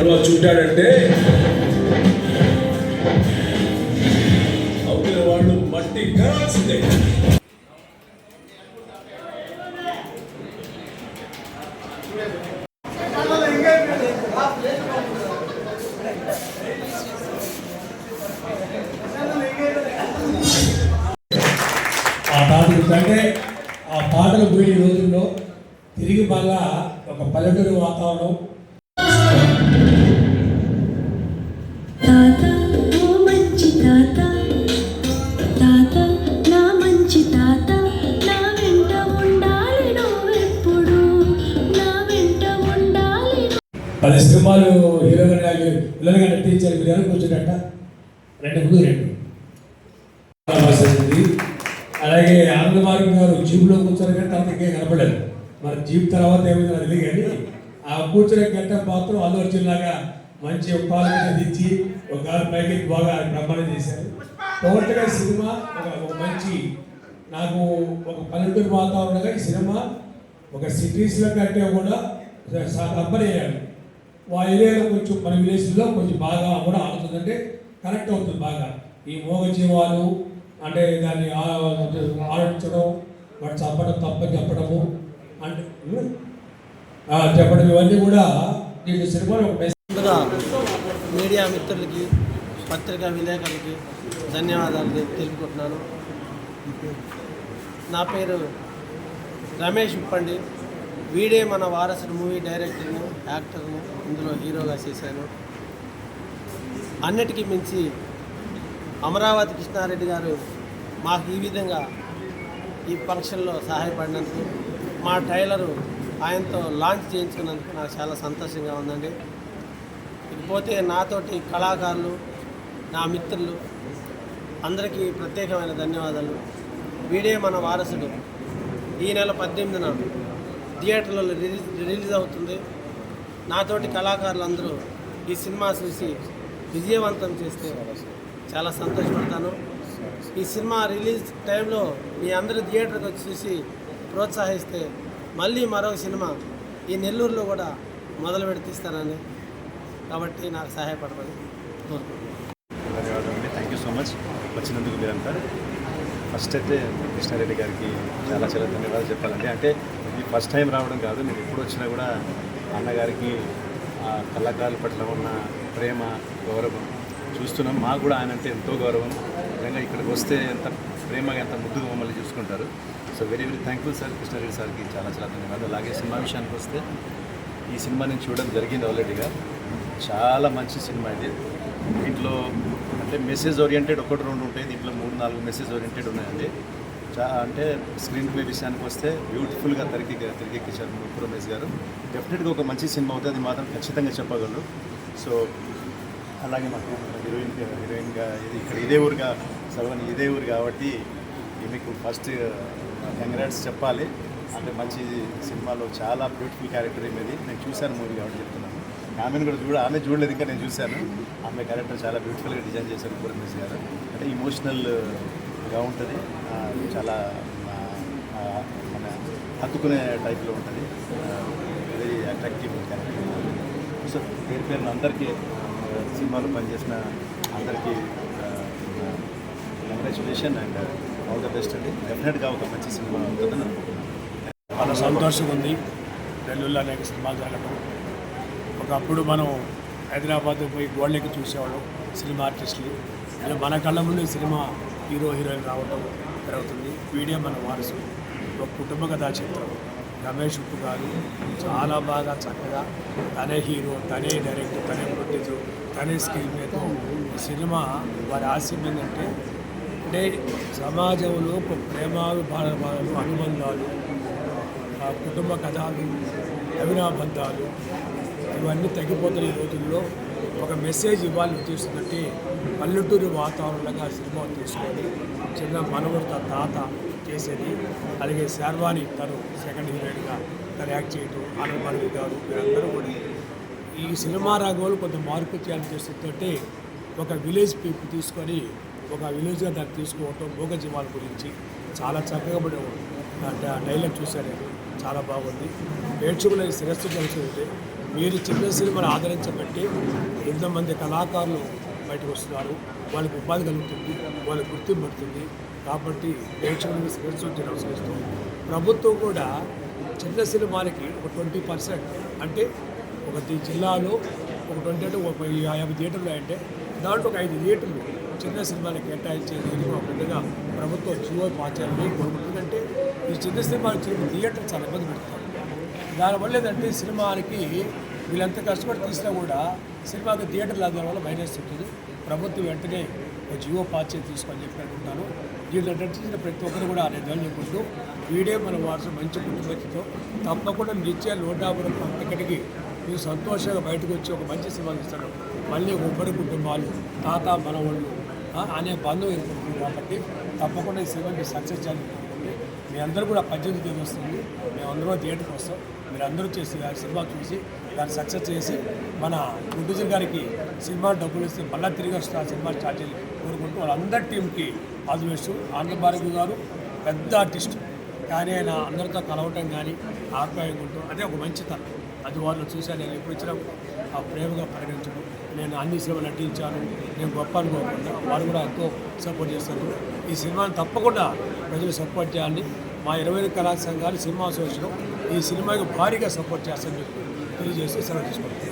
చుట్టాడంటే అవతల వాళ్ళు మట్టి కరాల్సిందే ఆ పాటలు కంటే ఆ పాటలు పోయిన రోజుల్లో తిరిగి మళ్ళా ఒక పల్లెటూరు వాతావరణం పది సినిమాలు హీరోగా పిల్లలుగా నటించారు. మీరు ఎవరు కూర్చున్నట్ట రెండు ముందు రెండు. వస్తుంది. అలాగే ఆనందమార్గం గారు జీబులో కూర్చొని కానీ తర్వాత ఇంకేం కనపడలేదు. మరి జీప్ తర్వాత ఏమైంది అది కానీ ఆ కూర్చునే గంట మాత్రం అల్లూరు జిల్లాగా మంచి ఉపాధి ఇచ్చి ఒక గారు పైకి బాగా ప్రమాణం చేశారు. టోటల్గా సినిమా ఒక మంచి నాకు ఒక పల్లెటూరు వాతావరణంగా ఈ సినిమా ఒక సిటీస్లో కంటే కూడా రబ్బర్ వేయాలి ఆ ఏరియాలో కొంచెం మన విలేజ్లో కొంచెం బాగా కూడా ఆడుతుందంటే కనెక్ట్ అవుతుంది బాగా. ఈ మోగ జీవాలు అంటే దాన్ని ఆడించడం వాటి చంపడం తప్పని చెప్పడము అంటే చెప్పడం ఇవన్నీ కూడా నేను సినిమాలో ఒక మీడియా మిత్రులకి పత్రికా విలేకరులకి ధన్యవాదాలు తెలుపుకుంటున్నాను. నా పేరు రమేష్ ఉప్పండి. వీడే మన వారసుడు మూవీ డైరెక్టర్ను యాక్టర్ను ఇందులో హీరోగా చేశాను అన్నిటికీ మించి అమరావతి కృష్ణారెడ్డి గారు మాకు ఈ విధంగా ఈ ఫంక్షన్లో సహాయపడినందుకు మా టైలరు ఆయనతో లాంచ్ చేయించుకున్నందుకు నాకు చాలా సంతోషంగా ఉందండి. ఇకపోతే నాతోటి కళాకారులు నా మిత్రులు అందరికీ ప్రత్యేకమైన ధన్యవాదాలు. వీడే మన వారసుడు. ఈ నెల పద్దెనిమిదిన థియేటర్లలో రిలీజ్ రిలీజ్ అవుతుంది. నాతోటి కళాకారులు అందరూ ఈ సినిమా చూసి విజయవంతం చేస్తే చాలా సంతోషపడతాను. ఈ సినిమా రిలీజ్ టైంలో మీ అందరూ థియేటర్కి వచ్చి చూసి ప్రోత్సహిస్తే మళ్ళీ మరో సినిమా ఈ నెల్లూరులో కూడా మొదలు పెట్టి తీస్తానని కాబట్టి నాకు సహాయపడమని కోరుకుంటున్నాను అండి థ్యాంక్ యూ సో మచ్ వచ్చినందుకు మీరంతా. ఫస్ట్ అయితే కృష్ణారెడ్డి గారికి చాలా చాలా ధన్యవాదాలు చెప్పాలండి. అంటే ఇది ఫస్ట్ టైం రావడం కాదు నేను ఎప్పుడు వచ్చినా కూడా అన్నగారికి ఆ కళాకారుల పట్ల ఉన్న ప్రేమ గౌరవం చూస్తున్నాం. మాకు కూడా ఆయన అంటే ఎంతో గౌరవం. నిజంగా ఇక్కడికి వస్తే ఎంత ప్రేమగా ఎంత ముద్దుగా మమ్మల్ని చూసుకుంటారు. So very very thankful sir Krishna Reddy సార్కి చాలా చాలా ధన్యవాదాలు. అలాగే సినిమా విషయానికి వస్తే ఈ సినిమా నేను చూడడం జరిగింది ఆల్రెడీగా చాలా మంచి సినిమా ఇది. దీంట్లో అంటే మెసేజ్ ఓరియంటెడ్ ఒకటి రెండు ఉంటాయి. దీంట్లో మూడు నాలుగు మెసేజ్ ఓరియంటెడ్ ఉన్నాయండి. చా అంటే స్క్రీన్ ప్లే విషయానికి వస్తే బ్యూటిఫుల్గా తెరకి తెరకెక్కించారు ముప్పు రమేష్ గారు. డెఫినెట్గా ఒక మంచి సినిమా అవుతుంది. అది మాత్రం ఖచ్చితంగా చెప్పగలరు. సో అలాగే మాకు హీరోయిన్ హీరోయిన్గా ఇది ఇక్కడ ఇదే ఊరుగా సగం ఇదే ఊరు కాబట్టి మీకు ఫస్ట్ కంగ్రాట్స్ చెప్పాలి. అంటే మంచి సినిమాలో చాలా బ్యూటిఫుల్ క్యారెక్టర్ ఏమిది? నేను చూశాను మూవీ కాబట్టి చెప్తున్నాను. ఆమెను కూడా చూడ ఆమె చూడలేదు ఇంకా నేను చూశాను. ఆమె క్యారెక్టర్ చాలా బ్యూటిఫుల్గా డిజైన్ చేశారు పూర్ణేష్ గారు. అంటే ఇమోషనల్గా ఉంటుంది. చాలా మన హత్తుకునే టైప్లో ఉంటుంది. Very attractive character. సో పేరు పేరున అందరికీ సినిమాలో పనిచేసిన అందరికీ congratulation and all the best అండి డెఫినెట్గా ఒక మంచి సినిమా ఉంటుందని అనుకుంటున్నాను చాలా సంతోషంగా ఉంది నెల్లూరులో అనేక సినిమాలు జరగడం. ఒకప్పుడు మనం హైదరాబాద్ పోయి గోల్డ్కి చూసేవాళ్ళం సినిమా ఆర్టిస్టులు. ఇలా మన కళ్ళ ముందు ఈ సినిమా హీరో హీరోయిన్ రావడం జరుగుతుంది. వీడియో మన వారసు. ఒక కుటుంబ కథా చిత్రం రమేష్ ఉప్పు గారు చాలా బాగా చక్కగా తనే హీరో తనే డైరెక్టర్ తనే ప్రొడ్యూసర్ తనే స్క్రీన్ మీద సినిమా వారి ఆశయం ఏంటంటే అంటే సమాజంలో ఒక ప్రేమాభిమానాలు అనుబంధాలు కుటుంబ కథలు అవినాబంధాలు ఇవన్నీ తగ్గిపోతున్న రోజుల్లో ఒక మెసేజ్ ఇవ్వాలని ఉద్దేశిందంటే పల్లెటూరు వాతావరణంగా సినిమా తీసుకొని చిన్న మనవడు తాత చేసేది. అలాగే శర్వాణి తను సెకండ్ హీరోయిన్గా తను యాక్ట్ చేయటం ఆనందమాధవి గారు వీరందరూ కూడా. ఈ సినిమా రంగంలో కొంత మార్పు చేయాలని చేస్తుంటే ఒక విలేజ్ పీపుల్ తీసుకొని ఒక విలేజ్గా దాన్ని తీసుకోవటం భోగ జీవాల గురించి చాలా చక్కగా పడి డైలాగ్ చూశాను చాలా బాగుంది. ప్రేక్షకుల శిరస్సు కలిసి మీరు చిన్న సినిమాను ఆదరించబట్టి ఎంతోమంది కళాకారులు బయటకు వస్తున్నారు. వాళ్ళకి ఉపాధి కలుగుతుంది వాళ్ళకి గుర్తింపు పడుతుంది. కాబట్టి ప్రేక్షకులకి శిరస్సు నమస్కరిస్తూ ప్రభుత్వం కూడా చిన్న సినిమాలకి ఒక ట్వంటీ పర్సెంట్ అంటే ఒక జిల్లాలో ఒక ట్వంటీ అంటే ఒక యాభై థియేటర్లు అంటే దాంట్లో ఒక ఐదు థియేటర్లు చిన్న సినిమాలు కేటాయించేది ఒక పెద్దగా ప్రభుత్వం జీవో పాచాలని కోరుకుంటుందంటే ఈ చిన్న సినిమాలు చిన్న థియేటర్ చాలా ఇబ్బంది పెడతారు. దానివల్ల ఏంటంటే సినిమాకి వీళ్ళంత కష్టపడి తీసినా కూడా సినిమాకి థియేటర్లు అందడం వల్ల మైనస్ ఉంటుంది. ప్రభుత్వం వెంటనే ఒక జియో పాచే తీసుకొని చెప్పి అనుకుంటాను దీంట్లో నటించిన ప్రతి ఒక్కరు కూడా నేను చెప్పుకుంటూ వీడే మన వారసు మంచి కుటుంబంతో తప్పకుండా నిత్య లోటాపురం ఇక్కడికి మీరు సంతోషంగా బయటకు వచ్చి ఒక మంచి సినిమా ఇస్తాడు మళ్ళీ ఉమ్మడి కుటుంబాలు తాత మనవాళ్ళు అనే బంధువు ఏర్పడుతుంది కాబట్టి తప్పకుండా ఈ సినిమా మీరు సక్సెస్ చేయాలని మీ అందరూ కూడా పద్దెనిమిది తేదీ వస్తుంది. మేమందరూ థియేటర్కి వస్తాం. మీరు అందరూ చేసి ఆ సినిమా చూసి దాన్ని సక్సెస్ చేసి మన ప్రొడ్యూసర్ గారికి సినిమా డబ్బులు ఇస్తే మళ్ళీ తిరిగి వస్తే ఆ సినిమా స్టార్ట్ చేయాలి కోరుకుంటూ వాళ్ళందరి టీంకి ఆదివేస్తూ ఆంధ్రభారతి గారు పెద్ద ఆర్టిస్ట్. కానీ ఆయన అందరితో కలవటం కానీ ఆప్యాయంగా ఉంటూ అదే ఒక మంచితనం అది వాళ్ళు చూశాను నేను ఎప్పుడు ఇచ్చిన ఆ ప్రేమగా పరిగణించడం నేను అన్ని సినిమాలు నటించాను నేను గొప్ప అనుకోకుండా వాళ్ళు కూడా ఎంతో సపోర్ట్ చేస్తారు ఈ సినిమాని తప్పకుండా ప్రజలు సపోర్ట్ చేయాలని మా ఇరవై కళా సంఘాలు సినిమా అసోసియేషన్ ఈ సినిమాకి భారీగా సపోర్ట్ చేస్తాను చెప్పి తెలియజేసి సెలవు తీసుకుంటాను